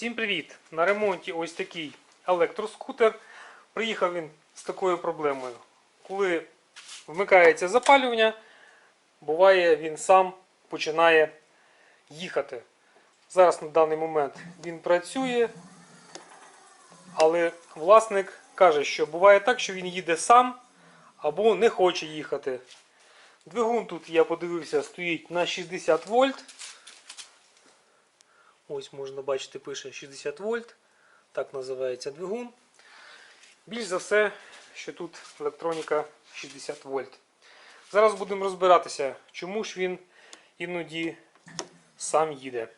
Всім привіт! На ремонті ось такий електроскутер. Приїхав він з такою проблемою. Коли вмикається запалювання, буває він сам починає їхати. Зараз на даний момент він працює, але власник каже, що буває так, що він їде сам або не хоче їхати. Двигун тут, я подивився, стоїть на 60 вольт. Ось можна бачити, пише 60 вольт. Так називається двигун. Більш за все, що тут електроніка 60 вольт. Зараз будемо розбиратися, чому ж він іноді сам їде.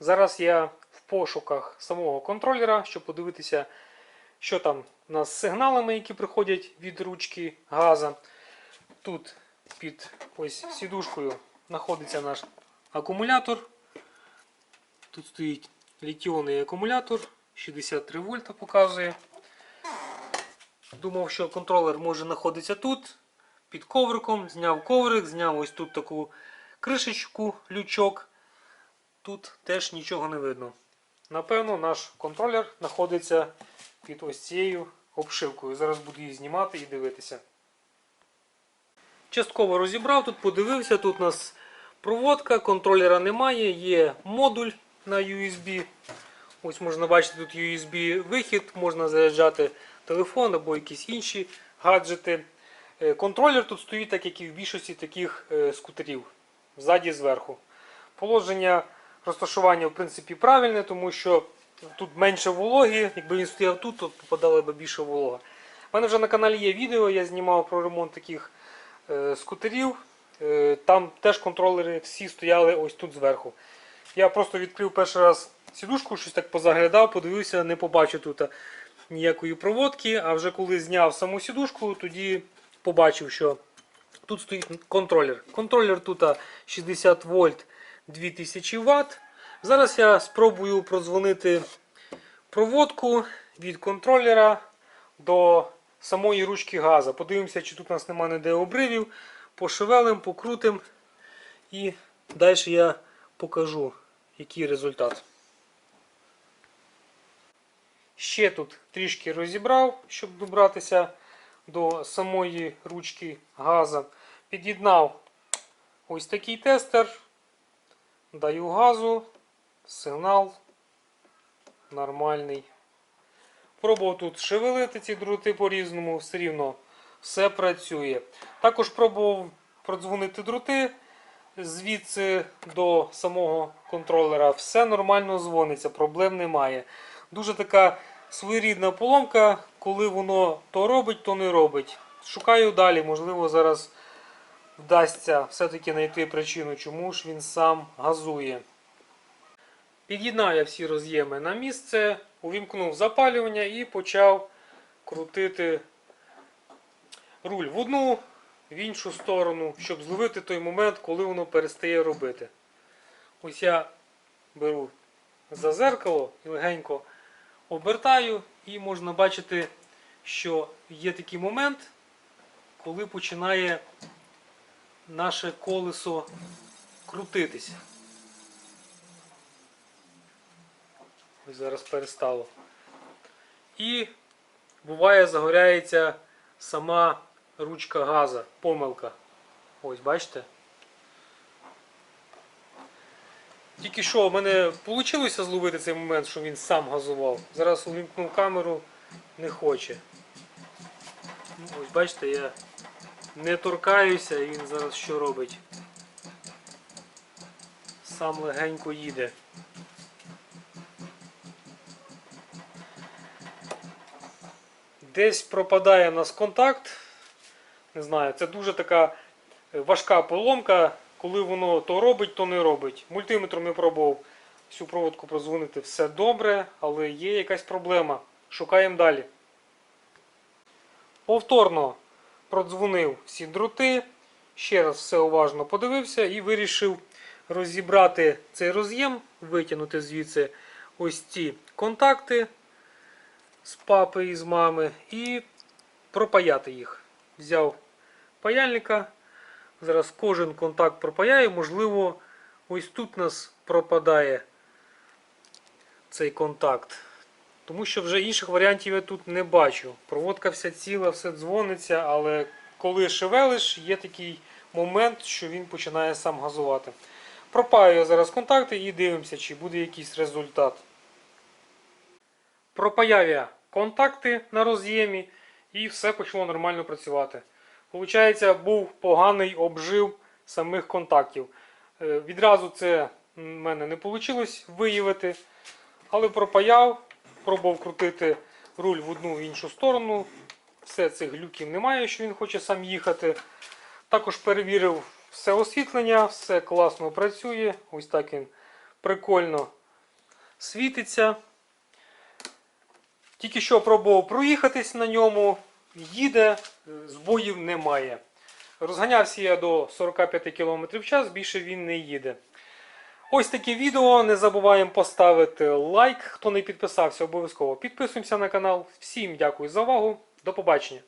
Зараз я в пошуках самого контролера, щоб подивитися, що там у нас з сигналами, які приходять від ручки газа. Тут під ось сідушкою знаходиться наш акумулятор. Тут стоїть літіонний акумулятор, 63 вольта показує. Думав, що контролер може знаходитися тут, під ковриком. Зняв коврик, зняв ось тут таку кришечку, лючок. Тут теж нічого не видно. Напевно, наш контролер знаходиться під ось цією обшивкою. Зараз буду її знімати і дивитися. Частково розібрав, тут подивився, тут у нас проводка, контролера немає, є модуль на USB. Ось можна бачити тут USB вихід, можна заряджати телефон або якісь інші гаджети. Е, Контролер тут стоїть, так як і в більшості таких е, скутерів, ззаді зверху. Положення розташування в принципі правильне, тому що тут менше вологи. Якби він стояв тут, то попадала б більше волога. У мене вже на каналі є відео, я знімав про ремонт таких е, скутерів. Е, Там теж контролери всі стояли ось тут зверху. Я просто відкрив перший раз сідушку, щось так позаглядав, подивився, не побачив тут ніякої проводки. А вже коли зняв саму сідушку, тоді побачив, що тут стоїть контролер. Контролер тут 60 вольт 2000 Вт. Зараз я спробую продзвонити проводку від контролера до самої ручки газа. Подивимося, чи тут у нас немає ніде обривів. Пошевелим, покрутим і далі я покажу, який результат. Ще тут трішки розібрав, щоб добратися до самої ручки газа. Під'єднав ось такий тестер. Даю газу, сигнал нормальний. Пробував тут шевелити ці дроти по-різному, все рівно все працює. Також пробував продзвонити дроти звідси до самого контролера. Все нормально дзвониться, проблем немає. Дуже така своєрідна поломка, коли воно то робить, то не робить. Шукаю далі, можливо, зараз вдасться все-таки знайти причину, чому ж він сам газує. Під'єднав я всі роз'єми на місце, увімкнув запалювання і почав крутити руль в одну, в іншу сторону, щоб зловити той момент, коли воно перестає робити. Ось я беру за зеркало і легенько обертаю, і можна бачити, що є такий момент, коли починає наше колесо крутитися. Ось зараз перестало. І буває загоряється сама ручка газа, помилка. Ось, бачите? Тільки що в мене вийшло зловити цей момент, що він сам газував. Зараз увімкнув камеру, не хоче. Ну, Ось бачите, я не торкаюся і він зараз що робить? Сам легенько їде. Десь пропадає у нас контакт. Не знаю, це дуже така е, важка поломка, коли воно то робить, то не робить. Мультиметром я пробував всю проводку прозвонити все добре, але є якась проблема. Шукаємо далі. Повторно продзвонив всі дроти. Ще раз все уважно подивився і вирішив розібрати цей роз'єм, витягнути звідси ось ці контакти з папи і з мами і пропаяти їх. Взяв паяльника. Зараз кожен контакт пропаяю. Можливо, ось тут у нас пропадає цей контакт. Тому що вже інших варіантів я тут не бачу. Проводка вся ціла, все дзвониться, але коли шевелиш, є такий момент, що він починає сам газувати. Пропаю зараз контакти і дивимося, чи буде якийсь результат. Пропаяв я контакти на роз'ємі і все почало нормально працювати. Получається, був поганий обжив самих контактів. Е, Відразу це в мене не вийшло виявити, але пропаяв, пробував крутити руль в одну в іншу сторону. Все цих глюків немає, що він хоче сам їхати. Також перевірив все освітлення, все класно працює. Ось так він прикольно світиться. Тільки що пробував проїхатись на ньому, їде, збоїв немає. Розганявся я до 45 км в час, більше він не їде. Ось таке відео. Не забуваємо поставити лайк. Хто не підписався, обов'язково підписуємося на канал. Всім дякую за увагу. До побачення.